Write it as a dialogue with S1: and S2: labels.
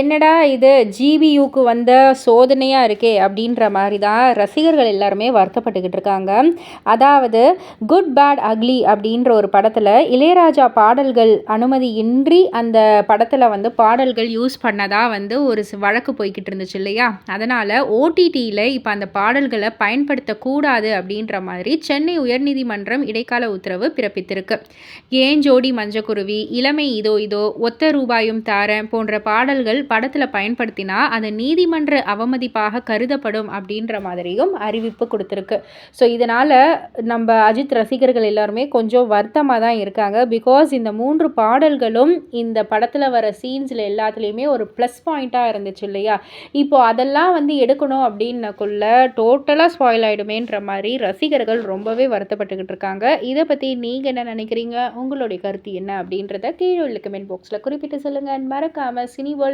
S1: என்னடா இது ஜிபியூக்கு வந்த சோதனையாக இருக்கே அப்படின்ற மாதிரி தான் ரசிகர்கள் எல்லாருமே வருத்தப்பட்டுக்கிட்டு இருக்காங்க. அதாவது குட் பேட் அக்லி அப்படின்ற ஒரு படத்தில் இளையராஜா பாடல்கள் அனுமதியின்றி அந்த படத்தில் வந்து பாடல்கள் யூஸ் பண்ணதாக வந்து ஒரு வழக்கு போய்கிட்டு இருந்துச்சு இல்லையா? அதனால் ஓடிடியில் இப்போ அந்த பாடல்களை பயன்படுத்தக்கூடாது அப்படின்ற மாதிரி சென்னை உயர்நீதிமன்றம் இடைக்கால உத்தரவு பிறப்பித்திருக்கு. ஏன் ஜோடி மஞ்சக்குருவி இளமை இதோ இதோ ஒத்த ரூபாயும் தாரன் போன்ற பாடல்கள் சொற்கள் படத்தில் பயன்படுத்தினா அது நீதிமன்ற அவமதிப்பாக கருதப்படும் அப்படின்ற மாதிரியும் அறிவிப்பு கொடுத்துருக்கு. ஸோ இதனால் நம்ம அஜித் ரசிகர்கள் எல்லாருமே கொஞ்சம் வருத்தமாக தான் இருக்காங்க. பிகாஸ் இந்த மூன்று பாடல்களும் இந்த படத்தில் வர சீன்ஸில் எல்லாத்துலேயுமே ஒரு ப்ளஸ் பாயிண்ட்டாக இருந்துச்சு இல்லையா? இப்போது அதெல்லாம் வந்து எடுக்கணும் அப்படின்னக்குள்ள டோட்டலாக ஸ்பாயில் ஆகிடுமேன்ற மாதிரி ரசிகர்கள் ரொம்பவே வருத்தப்பட்டுக்கிட்டு இருக்காங்க. இதை பற்றி நீங்கள் என்ன நினைக்கிறீங்க? உங்களுடைய கருத்து என்ன அப்படின்றத கீழே உள்ள கமெண்ட் பாக்ஸில் குறிப்பிட்டு சொல்லுங்கள் மறக்காமல் சினி வேர்ல்ட்